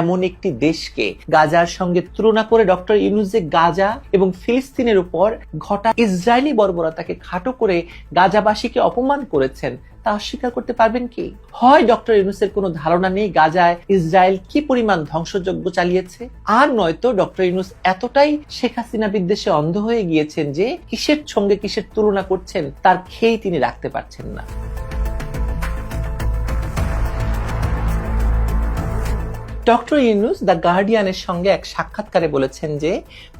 এমন একটি দেশকে গাজার সঙ্গে তুলনা করে ডক্টর ইউনুস যে গাজা এবং ফিলিস্তিনের উপর ঘটা ইসরায়েলি বর্বরতাকে খাটো করে গাজাবাসীকে অপমান করেছেন, তা অস্বীকার করতে পারবেন কি? হয় ডক্টর ইউনুসের কোনো ধারণা নেই গাজায় ইসরায়েল কি পরিমাণ ধ্বংসযজ্ঞ চালিয়েছে? আর নয়তো ডক্টর ইউনুস এতটাই শেখ হাসিনা বিদ্বেষে অন্ধ হয়ে গিয়েছেন যে কিসের সঙ্গে কিসের তুলনা করছেন, তার খেয়েই তিনি রাখতে পারছেন না। ডক্টর ইউনুস দ্য গার্ডিয়ানের সঙ্গে এক সাক্ষাৎকারে বলেছেন যে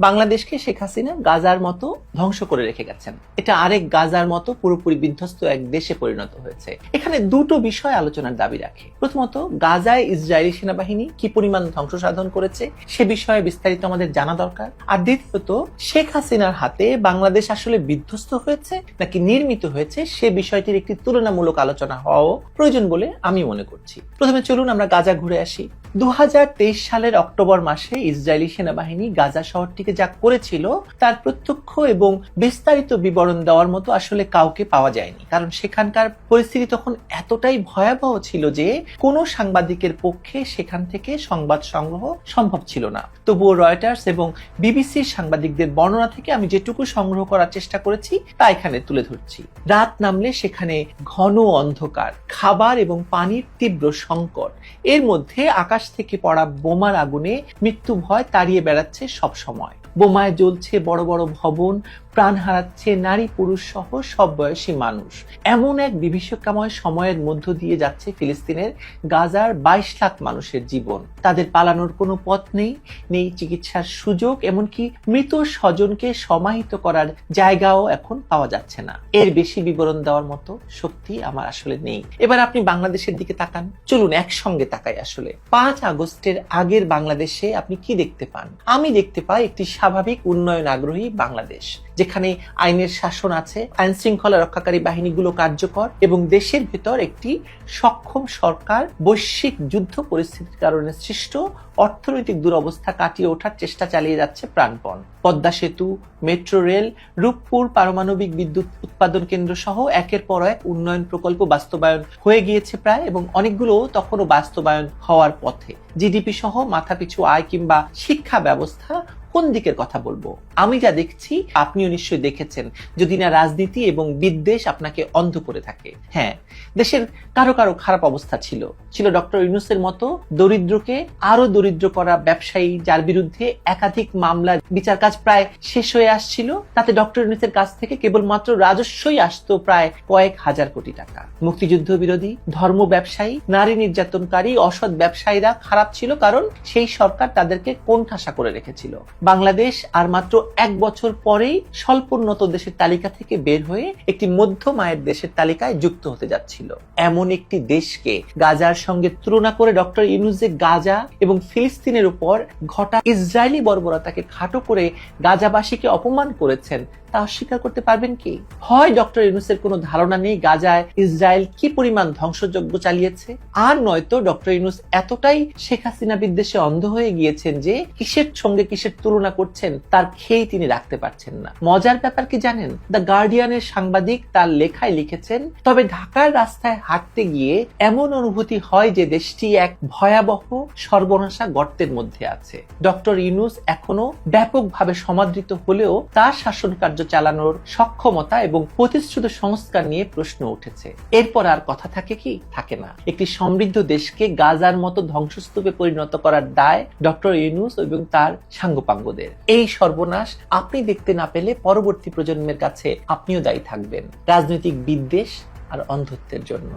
বাংলাদেশকে শেখ হাসিনা গাজার মতো ধ্বংস করে রেখে গেছেন। এটা আরেক গাজার মতো পুরোপুরি বিধ্বস্ত এক দেশে পরিণত হয়েছে। এখানে দুটো বিষয় আলোচনার দাবি রাখে। প্রথমত, গাজায় ইসরায়েলি সেনাবাহিনী কি পরিমাণ ধ্বংস সাধন করেছে সে বিষয়ে বিস্তারিত আমাদের জানা দরকার। আর দ্বিতীয়ত, শেখ হাসিনার হাতে বাংলাদেশ আসলে বিধ্বস্ত হয়েছে নাকি নির্মিত হয়েছে সে বিষয়টির একটি তুলনামূলক আলোচনা হওয়াও প্রয়োজন বলে আমি মনে করছি। প্রথমে চলুন আমরা গাজা ঘুরে আসি। দু হাজার তেইশ সালের অক্টোবর মাসে ইসরায়েলি সেনাবাহিনী গাজা শহরটিকে যা করেছিল, তার প্রত্যক্ষ এবং বিস্তারিত বিবরণ দেওয়ার মতো আসলে কাউকে পাওয়া যায়নি। কারণ সেখানকার পরিস্থিতি তখন এতটাই ভয়াবহ ছিল যে, কোনো সাংবাদিকের পক্ষে সেখান থেকে সংবাদ সংগ্রহ সম্ভব ছিল না। তবুও রয়টার্স এবং বিবিসির সাংবাদিকদের বর্ণনা থেকে আমি যেটুকু সংগ্রহ করার চেষ্টা করেছি, তা এখানে তুলে ধরছি। রাত নামলে সেখানে ঘন অন্ধকার, খাবার এবং পানির তীব্র সংকট। এর মধ্যে আকাশ থেকে পড়া বোমার আগুনে মৃত্যু ভয় তাড়িয়ে বেড়াচ্ছে সব সময় বোমায় জ্বলছে বড় বড় ভবন প্রাণ হারাচ্ছে নারী, পুরুষ সহ সব বয়সী মানুষ। এমন এক বিভীষিকাময় সময়ের মধ্য দিয়ে যাচ্ছে ফিলিস্তিনের গাজার বাইশ লাখ মানুষের জীবন। তাদের পালানোর কোনো পথ নেই নেই চিকিৎসার সুযোগ, এমনকি মৃত স্বজনকে সমাহিত করার জায়গাও এখন পাওয়া যাচ্ছে না। এর বেশি বিবরণ দেওয়ার মতো শক্তি আমার আসলে নেই। এবার আপনি বাংলাদেশের দিকে তাকান। চলুন একসঙ্গে তাকাই আসলে। পাঁচ আগস্টের আগের বাংলাদেশে আপনি কি দেখতে পান? আমি দেখতে পাই একটি স্বাভাবিক উন্নয়ন আগ্রহী বাংলাদেশ যেখানে আইনের শাসন আছে, আইন শৃঙ্খলা রক্ষাকারী বাহিনীগুলো কার্যকর এবং দেশের ভেতর একটি সক্ষম সরকার বৈশ্বিক যুদ্ধ পরিস্থিতির কারণে সৃষ্ট অর্থনৈতিক দুরবস্থা কাটিয়ে ওঠার চেষ্টা চালিয়ে যাচ্ছে প্রাণপণ। পদ্মা সেতু, মেট্রো রেল, রূপপুর পারমাণবিক বিদ্যুৎ উৎপাদন কেন্দ্র সহ একের পর এক উন্নয়ন প্রকল্প বাস্তবায়ন হয়ে গিয়েছে প্রায় এবং অনেকগুলো তখনও বাস্তবায়ন হওয়ার পথে। জিডিপি সহ মাথাপিছু আয় কিংবা শিক্ষা ব্যবস্থা কোন দিকের কথা বলব? আমি যা দেখছি, আপনিও নিশ্চয়ই দেখেছেন। যদি না রাজনীতি এবং বিদ্বেষ আপনাকে অন্ধ করে থাকে। হ্যাঁ দেশের কারও কারও খারাপ অবস্থা ছিল। ছিল ডক্টর ইউনুসের মতো দরিদ্রকে আরও দরিদ্র করা ব্যবসায়ী যার বিরুদ্ধে একাধিক মামলার বিচার কাজ প্রায় শেষ হয়ে আসছিল। তাতে ডক্টর ইউনুসের কাছ থেকে কেবলমাত্র রাজস্বই আসতো প্রায় কয়েক হাজার কোটি টাকা। মুক্তিযুদ্ধ বিরোধী, ধর্ম ব্যবসায়ী, নারী নির্যাতনকারী, অসৎ ব্যবসায়ীরা খারাপ ছিল কারণ সেই সরকার তাদেরকে কোণঠাসা করে রেখেছিল। বাংলাদেশ আর মাত্র এক বছর পরেই স্বল্পোন্নত দেশের তালিকা থেকে বের হয়ে একটি মধ্যম আয়ের দেশের তালিকায় যুক্ত হতে যাচ্ছিল। এমন একটি দেশকে গাজার সঙ্গে তুলনা করে ডক্টর ইউনুস যে গাজা এবং ফিলিস্তিনের উপর ঘটা ইসরায়েলি বর্বরতাকে খাটো করে গাজাবাসীকে অপমান করেছেন তা অস্বীকার করতে পারবেন কি? হয় ডক্টর ইউনুসের কোনো ধারণা নেই গাজায় ইসরায়েল কি পরিমাণ ধ্বংসযজ্ঞ চালিয়েছে? আর নয়তো ডক্টর ইউনুস এতটাই শেখ হাসিনা বিদ্বেষে অন্ধ হয়ে গিয়েছেন যে কিসের সঙ্গে কিসের তুলনা করছেন তার খেয়েই তিনি রাখতে পারছেন না। মজার ব্যাপার কি জানেন? দ্য গার্ডিয়ানের সাংবাদিক তার লেখায় লিখেছেন, তবে ঢাকার রাস্তায় হাঁটতে গিয়ে এমন অনুভূতি হয় যে দেশটি এক ভয়াবহ সর্বনাশা গর্তের মধ্যে আছে। ডক্টর ইউনুস এখনও ব্যাপকভাবে সমাদৃত হলেও তার শাসন কার্য চালানোর সক্ষমতা এবং প্রতিশ্রুত সংস্কার নিয়ে প্রশ্ন উঠেছে। এরপর আর কথা থাকে কি? থাকে না। একটি সমৃদ্ধ দেশকে গাজার মতো ধ্বংসস্তূপে পরিণত করার দায় ডক্টর ইউনুস এবং তার সাঙ্গপাঙ্গদের। এই সর্বনাশ আপনি দেখতে না পেলে পরবর্তী প্রজন্মের কাছে আপনিও দায়ী থাকবেন। রাজনৈতিক বিদ্বেষ আর অন্ধত্বের জন্য।